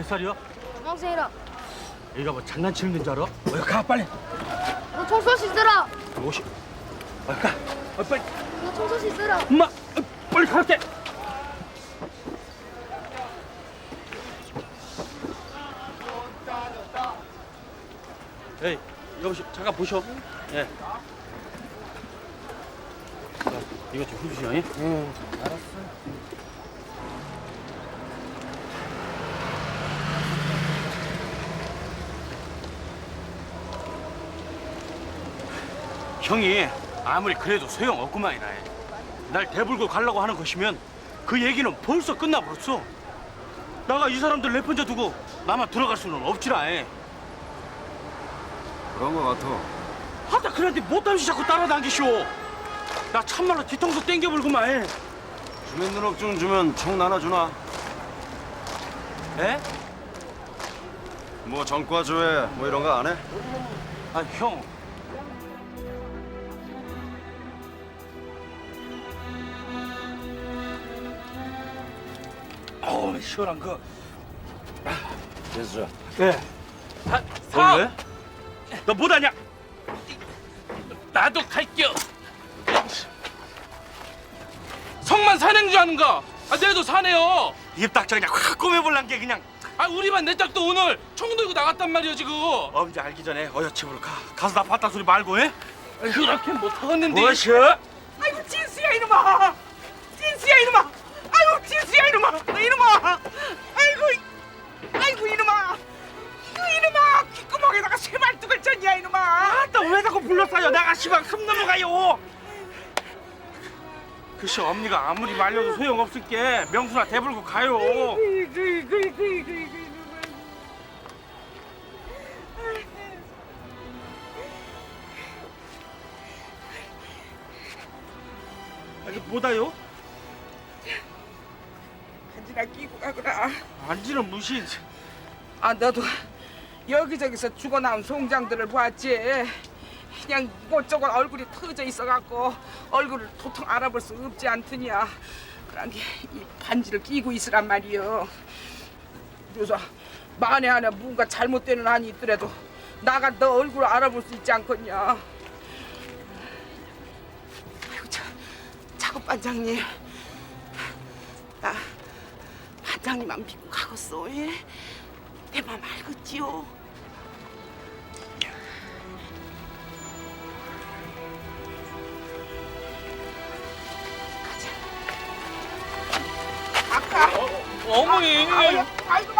몇 살이야? 동생이라 얘가 뭐 장난치는 줄 알아? 어여 가 빨리 너 청소 씻으라 오시 어여 가 어, 빨리 너 청소 씻으라 엄마 어, 빨리 가게 에이 여보시 잠깐 보셔 예 자, 이거 좀 해주시오 예? 응, 알았어. 형이 아무리 그래도 소용없구만이나 날 대불고 가려고 하는 것이면 그 얘기는 벌써 끝나버렸어 나가 이 사람들 내 혼자 두고 나만 들어갈 수는 없지라 해. 그런 거 같아. 하다 그런데 못함시 자꾸 따라다니시오 나 참말로 뒤통수 땡겨불고만 해 주민 등록증 주면 총 나눠주나? 에? 뭐 전과 조회 뭐 이런 거 안 해? 아 형. 어우 시원한 거. 됐어. 예. 아, 사. 왜? 너 못하냐? 나도 갈게요. 성만 사는 줄 아는가? 아, 내도 사네요. 입 닥쳐 그냥 확 꼬매볼란 게 그냥 아, 우리만 내 짝도 오늘 총 들고 나갔단 말이야 지금. 엄지 알기 전에 어여 집으로 가. 가서 나 봤다 소리 말고 해. 그렇게 못하겠는데. 무엇이야? 아이고 진수야 이놈아 진수야 이놈아 이놈아 이놈아 아이고 이- 아이고 이놈아 이거 이놈아 귓구멍에다가 쇠말뚝을 쳤냐 이놈아 아따 왜 자꾸 불렀어요? 내가 시방 섬 넘어가요. 글쎄 언니가 아무리 말려도 소용없을 게 명수나 대불고 가요. 아니 뭐다요? 한지나 끼고 가거라 안지는 무신. 아 너도 여기저기서 죽어나온 송장들을 봤지? 그냥 이곳저곳 얼굴이 터져 있어갖고 얼굴을 도통 알아볼 수 없지 않더냐. 그런 게 이 반지를 끼고 있으란 말이요 그래서 만에 하나 뭔가 잘못되는 한이 있더라도 나가 너 얼굴을 알아볼 수 있지 않겠냐. 아이고 저 작업 반장님 나 반장님만 믿고 가겠어 예? 내맘 알겠지요? 가자. 아까 어머니. 아이고 아이고 마 아이고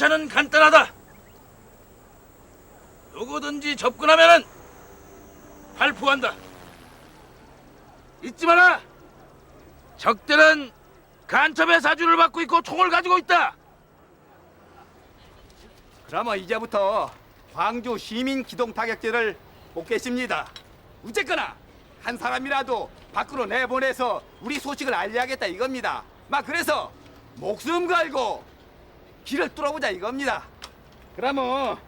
절차는 간단하다. 누구든지 접근하면은 발포한다. 잊지 마라. 적들은 간첩의 사주를 받고 있고 총을 가지고 있다. 그러면 이제부터 광주 시민 기동 타격제를 뽑겠습니다. 어쨌거나 한 사람이라도 밖으로 내보내서 우리 소식을 알려야겠다 이겁니다. 막 그래서 목숨 걸고 길을 뚫어보자 이겁니다. 그러면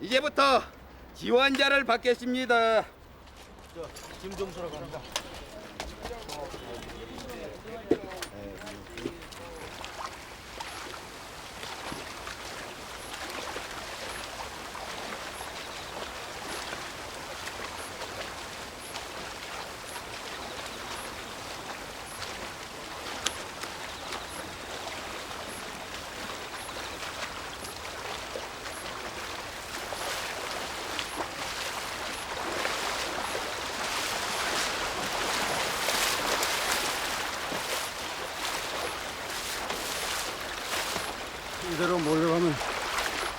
이제부터 지원자를 받겠습니다. 김종수라고 합니다. 이대로 몰려가면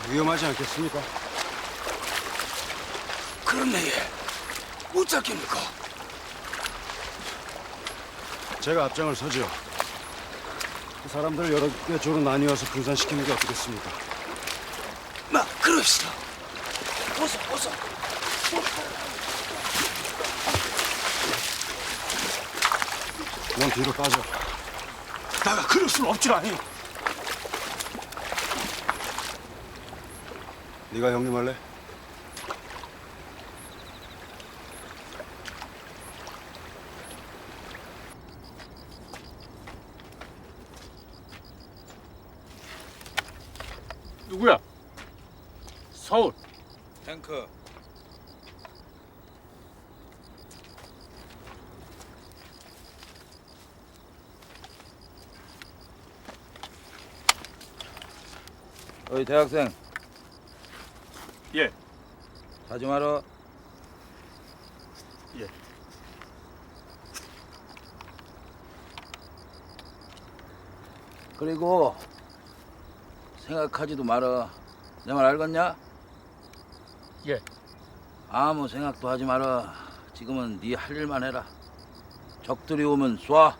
위험하지 않겠습니까? 그런데 얘, 못 잡겠니까? 제가 앞장을 서죠. 그 사람들 여러 개 조로 나뉘어서 분산시키는 게 어떻겠습니까? 마, 그럽시다. 벗어, 벗어. 넌 뒤로 빠져. 나가 그럴 수는 없지라니. 네가 형님 할래? 누구야? 서울. 탱크. 어이 대학생 예. 하지 마라. 예. 그리고 생각하지도 마라. 내말 알겠냐? 예. 아무 생각도 하지 마라. 지금은 네 할 일만 해라. 적들이 오면 쏴.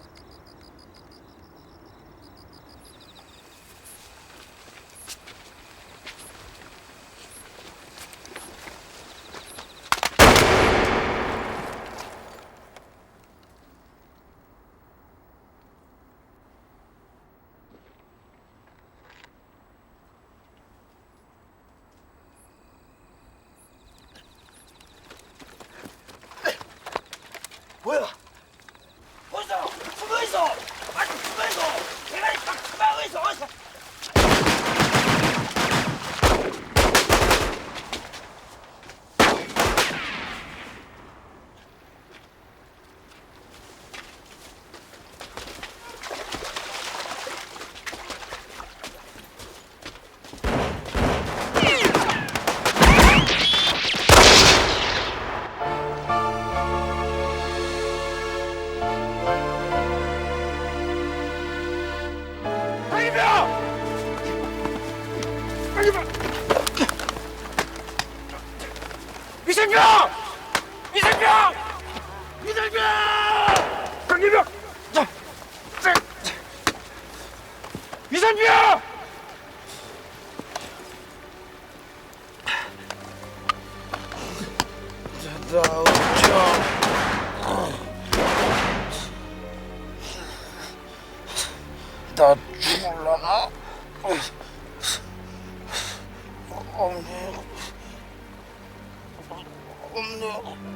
뭐야? 이생병! 이생병! 이생병! 강기병! 자, 자, 이생병! 나 죽을라나? 없 哥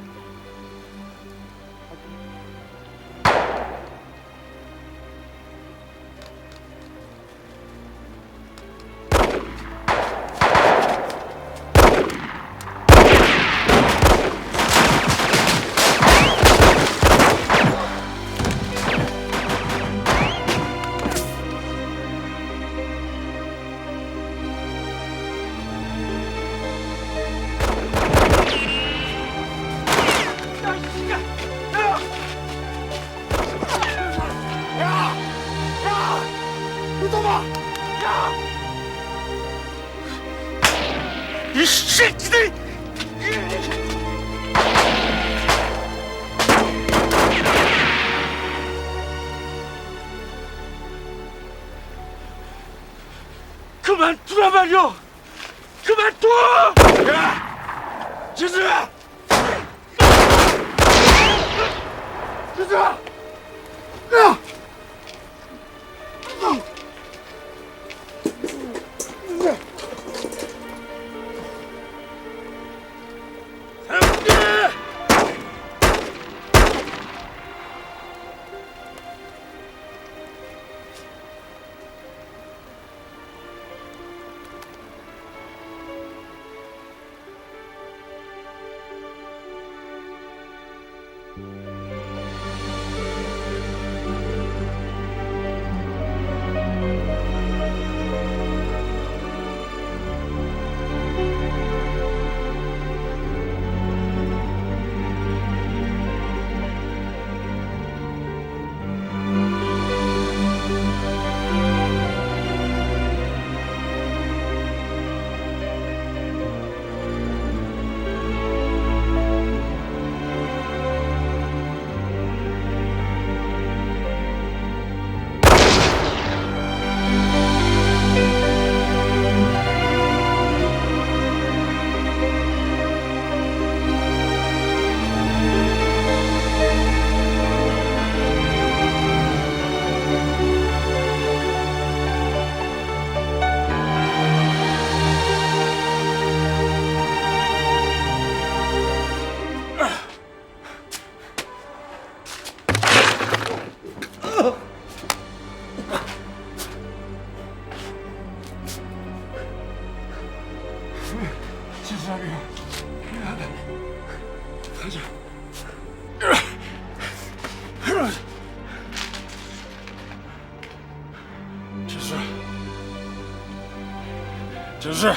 재수야.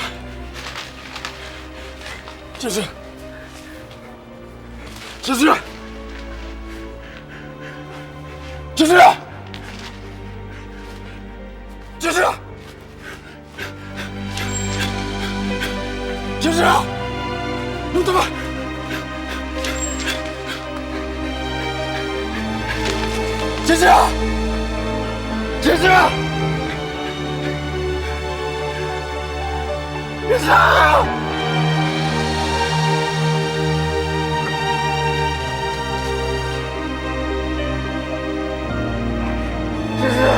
재수야. 재수야. 재수야. 재수야. 재수야. 别走！这是。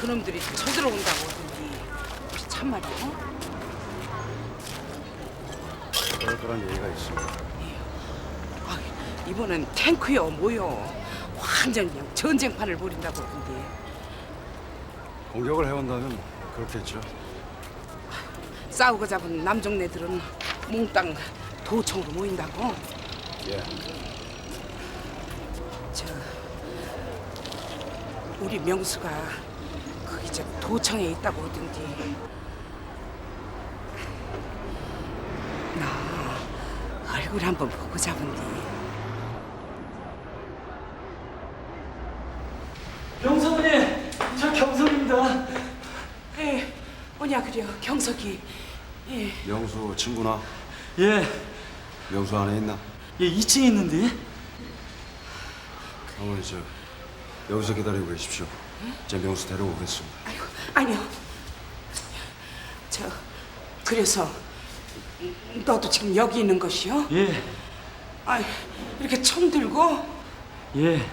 그놈들이 쳐들어온다고 혹시 참말이야? 그럴 거란 얘기가 있습니다. 아, 이번엔 탱크요 뭐요 완전 그냥 전쟁판을 벌인다고 하던데 공격을 해온다면 그렇겠죠. 싸우고 잡은 남종네들은 몽땅 도청으로 모인다고 예. 저 우리 명수가 저 도청에 있다고 하던데 나 얼굴 한번 보고 잡은디 경석님, 저 경석입니다. 에 뭐냐 그려 경석이 예. 명수 친구나 예, 명수 안에 있나? 예 2층에 있는데. 어머니 저 여기서 기다리고 계십시오. 제 명수 데려오겠습니다. 아니요. 저 그래서 너도 지금 여기 있는 것이요? 예, 아, 이렇게 총 들고 예,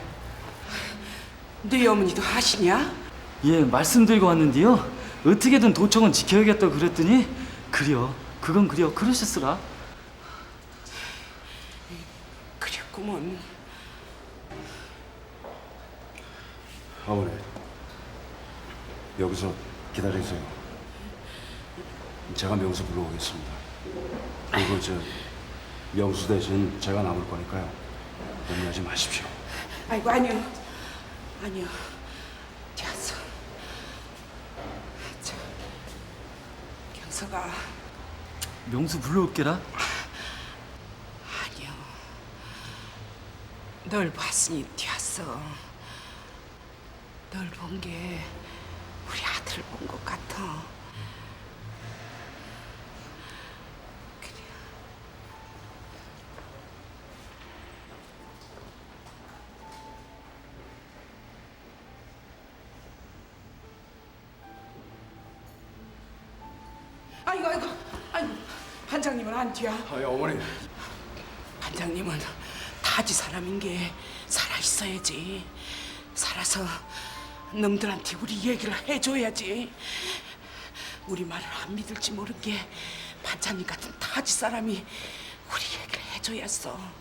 네 어머니도 하시냐? 예 말씀드리고 왔는데요. 어떻게든 도청은 지켜야겠다 그랬더니 그려, 그건 그려 그러셨으라. 그랬구먼. 어머니 여기서 기다리세요. 제가 명수 불러오겠습니다. 그리고 저 명수 대신 제가 남을 거니까요. 고민하지 마십시오. 아이고 아니요, 아니요. 됐어. 저 경서가 명수 불러올게라. 아니요. 널 봤으니 됐어. 널 본 게 아들 본것 같아. 아이고 아이고 아이고 반장님은 안 뒤야. 아니 어머니 반장님은 다지 사람인 게 살아 있어야지. 살아서 놈들한테 우리 얘기를 해줘야지. 우리 말을 안 믿을지 모른 게 반장님 같은 다지 사람이 우리 얘기를 해줘야어.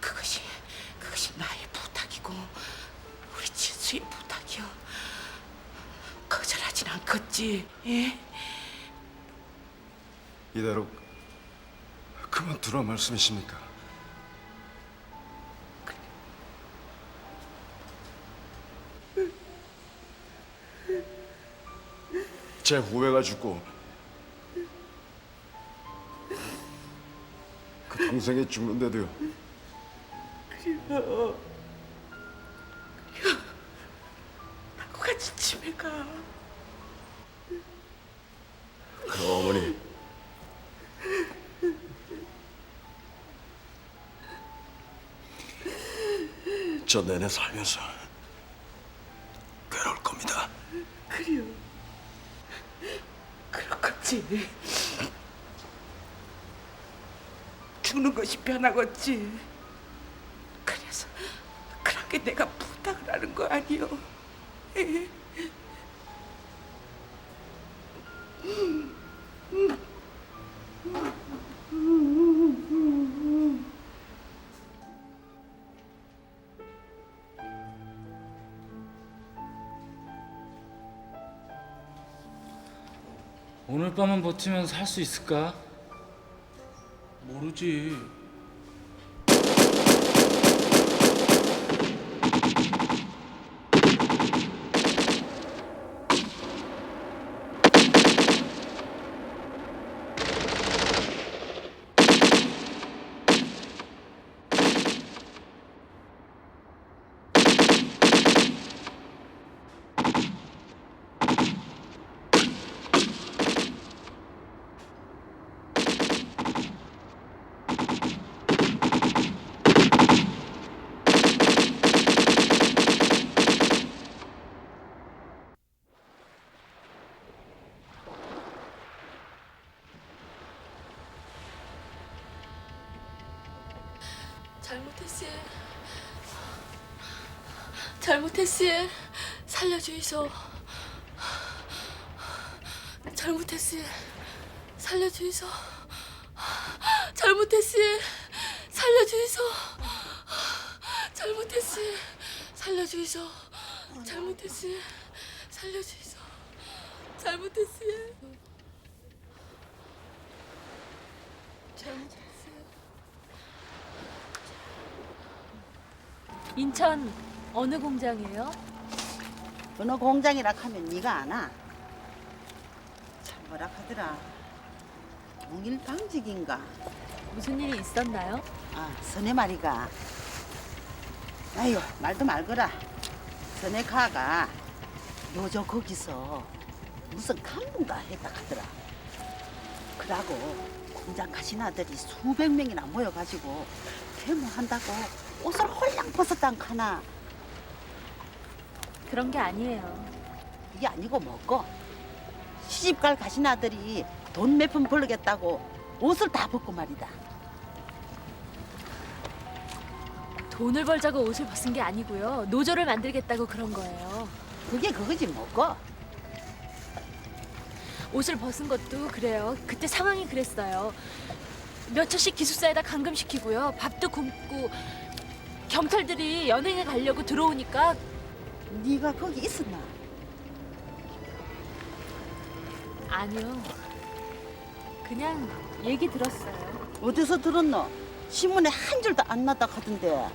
그것이 그것이 나의 부탁이고 우리 진수의 부탁이요. 거절하진 않겠지. 예? 이대로 그만두라 말씀이십니까? 제 후배가 죽고 그 동생이 죽는데도요. 나하고 같이 집에 가. 그 어머니 저 내내 살면서 괴로울 겁니다. 그래요. 그렇겠지. 죽는 것이 편하겠지. 그래서 그런 게 내가 부탁을 하는 거 아니요. 에? 오늘 밤만 버티면 살 수 있을까? 모르지. 잘못했어요. 잘못했어요. 살려주이소. 잘못했어요. 살려주이소. 잘못했어요. 살려주이소. 잘못했어요. 살려주이소. 잘못했어요. 살려주이소. 잘못했어요. 잘못했어요. 인천 어느 공장이에요? 어느 공장이라 하면 네가 아나? 참 뭐라 하더라 동일 방직인가? 무슨 일이 있었나요? 아 선혜 말이가 아유 말도 말거라 선혜 가가 요저 거기서 무슨 간부가 했다 하더라 그러고 공장 가신 아들이 수백 명이나 모여가지고 데모한다고 옷을 홀랑 벗었단 카나 그런 게 아니에요. 그게 아니고 뭐고 시집갈 가신 아들이 돈 몇 푼 벌겠다고 옷을 다 벗고 말이다. 돈을 벌자고 옷을 벗은 게 아니고요. 노조를 만들겠다고 그런 거예요. 그게 그거지 뭐고. 옷을 벗은 것도 그래요. 그때 상황이 그랬어요. 몇 초씩 기숙사에다 감금시키고요. 밥도 굶고 경찰들이 연행에 가려고 들어오니까 네가 거기 있었나? 아니요. 그냥 얘기 들었어요. 어디서 들었노? 신문에 한 줄도 안 났다 하던데.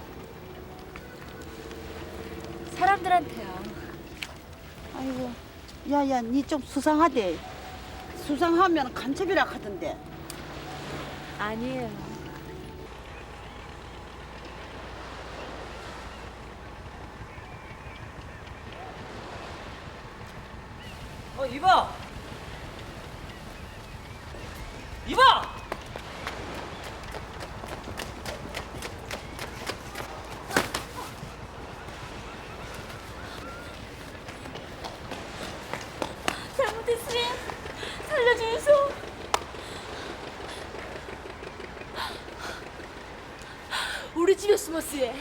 사람들한테요. 아이고, 야야, 니 좀 수상하대. 수상하면 간첩이라 하던데. 아니에요. 어 이봐. 이봐. 잘못했으면 살려주소. 우리 집에 숨었으에.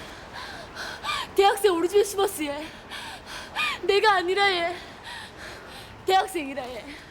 대학생 우리 집에 숨었으에. 내가 아니라 얘. 대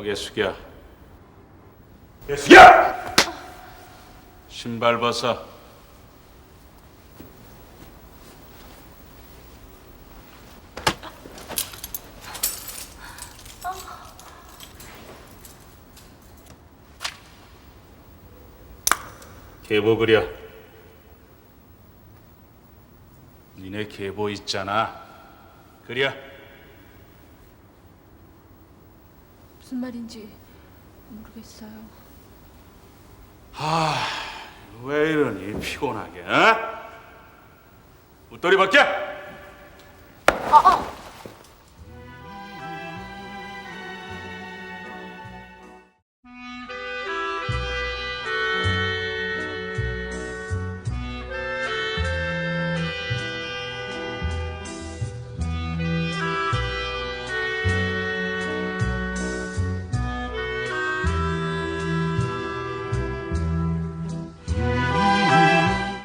고개 숙여. 고개 숙여! 신발 벗어. 계보 그려. 니네 계보 있잖아. 그려. 무슨 말인지 모르겠어요. 하, 왜 이러니 피곤하게? 어? 웃더리 밖에. 아, 아.